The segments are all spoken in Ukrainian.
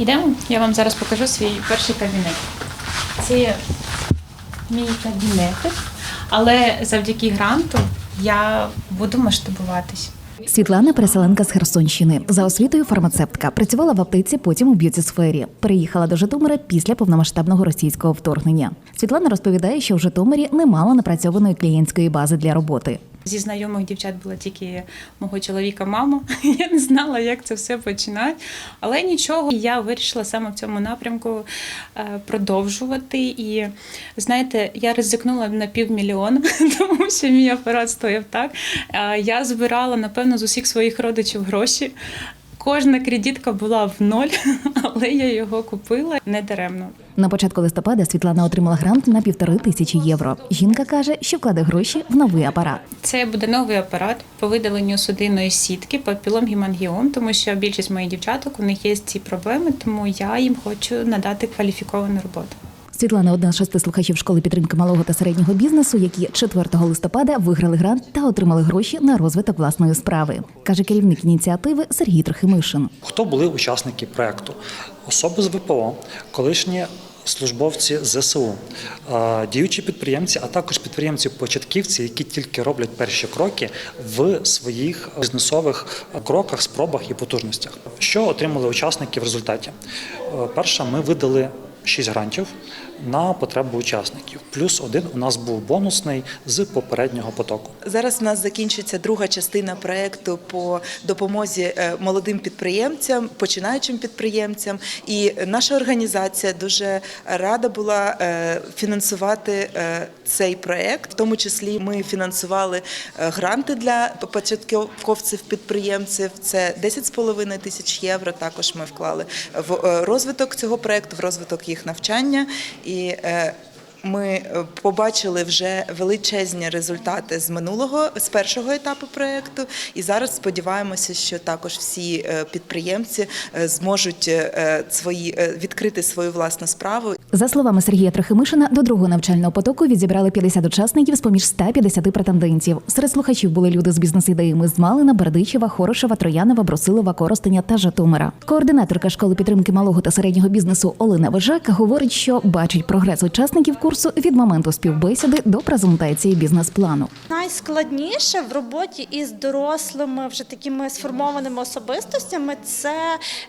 Ідемо, я вам зараз покажу свій перший кабінет. Це мій кабінет, але завдяки гранту я буду масштабуватись. Світлана переселенка з Херсонщини. За освітою фармацевтка. Працювала в аптеці, потім у б'юті сфері. Переїхала до Житомира після повномасштабного російського вторгнення. Світлана розповідає, що в Житомирі не мало напрацьованої клієнтської бази для роботи. Зі знайомих дівчат була тільки мого чоловіка мама. Я не знала, як це все починати. Але нічого, я вирішила саме в цьому напрямку е, продовжувати. І знаєте, я ризикнула на півмільйона, тому що мій апарат стояв так. Е, Я збирала, напевно, з усіх своїх родичів гроші. Кожна кредитка була в ноль, але я його купила не даремно. На початку листопада Світлана отримала грант на півтори тисячі євро. Жінка каже, що вкладе гроші в новий апарат. Це буде новий апарат по видаленню судинної сітки, папілом гемангіом, тому що більшість моїх дівчаток у них є ці проблеми, тому я їм хочу надати кваліфіковану роботу. Світлана одна з шести слухачів школи підтримки малого та середнього бізнесу, які 4 листопада виграли грант та отримали гроші на розвиток власної справи, каже керівник ініціативи Сергій Трохимишин. Хто були учасники проекту? Особи з ВПО, колишні службовці ЗСУ, е, діючі підприємці, а також підприємці-початківці, які тільки роблять перші кроки в своїх бізнесових кроках, спробах і потужностях. Що отримали учасники в результаті? Е, Перше, ми видали 6 грантів на потребу учасників. Плюс один у нас був бонусний з попереднього потоку. Зараз у нас закінчується друга частина проекту по допомозі е, молодим підприємцям, починаючим підприємцям. І наша організація дуже рада була е, фінансувати е, цей проект. В тому числі ми фінансували гранти для початковців-підприємців. Це 10,5 тисяч євро. Також ми вклали в розвиток цього проекту, в розвиток їх навчання. І е, ми е, побачили вже величезні результати з минулого з першого етапу проекту, і зараз сподіваємося, що також всі е, підприємці зможуть свої відкрити свою власну справу. За словами Сергія Трохимишина, до другого навчального потоку відзібрали 50 учасників з поміж 150 претендентів. Серед слухачів були люди з бізнес-ідеями з Малина, Бердичева, Хорошева, Троянова, Брусилова, Коростеня та Житомира. Координаторка школи підтримки малого та середнього бізнесу Олена Вижак говорить, що бачить прогрес учасників курсу від моменту співбесіди до презентації бізнес-плану. Найскладніше в роботі із дорослими, вже такими сформованими особистостями, це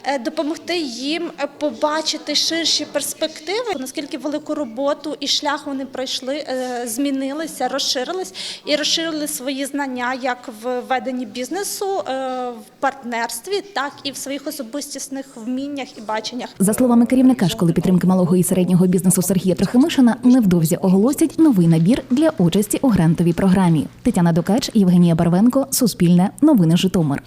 е, допомогти їм е, побачити ширші перспективи, наскільки велику роботу і шлях вони пройшли, е, змінилися, розширились і розширили свої знання як в веденні бізнесу, е, в партнерстві, так і в своїх особистісних вміннях і баченнях. За словами керівника школи підтримки малого і середнього бізнесу Сергія Трохимишина, невдовзі оголосять новий набір для участі у грантовій програмі. Тетяна Докач, Євгенія Барвенко, Суспільне, Новини Житомир.